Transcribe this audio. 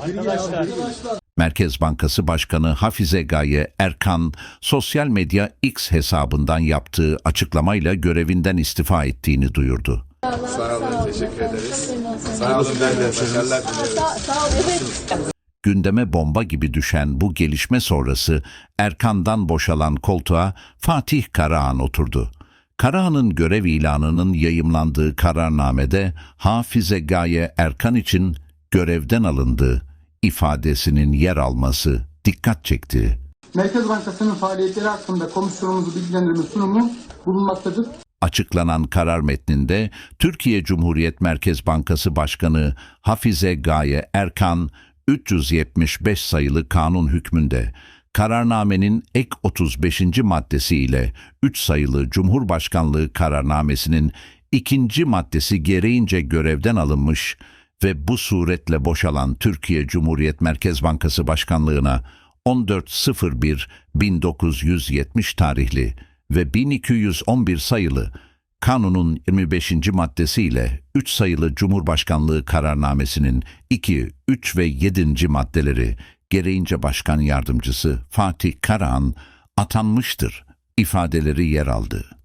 Arkadaşlar Merkez Bankası Başkanı Hafize Gaye Erkan sosyal medya X hesabından yaptığı açıklamayla görevinden istifa ettiğini duyurdu. Sağ olun, teşekkür ederiz. Sağ olun, ben de başarılar diliyoruz. Gündeme bomba gibi düşen bu gelişme sonrası Erkan'dan boşalan koltuğa Fatih Karahan oturdu. Karahan'ın görev ilanının yayımlandığı kararnamede Hafize Gaye Erkan için görevden alındığı ifadesinin yer alması dikkat çekti. Merkez Bankası'nın faaliyetleri hakkında komisyonumuzu bilgilendirme sunumu bulunmaktadır. Açıklanan karar metninde Türkiye Cumhuriyet Merkez Bankası Başkanı Hafize Gaye Erkan 375 sayılı kanun hükmünde kararnamenin ek 35. maddesi ile 3 sayılı Cumhurbaşkanlığı kararnamesinin ikinci maddesi gereğince görevden alınmış ve bu suretle boşalan Türkiye Cumhuriyet Merkez Bankası Başkanlığına 14.01.1970 tarihli ve 1211 sayılı Kanunun 25. maddesiyle 3 sayılı Cumhurbaşkanlığı kararnamesinin 2, 3 ve 7. maddeleri gereğince Başkan Yardımcısı Fatih Karahan atanmıştır ifadeleri yer aldı.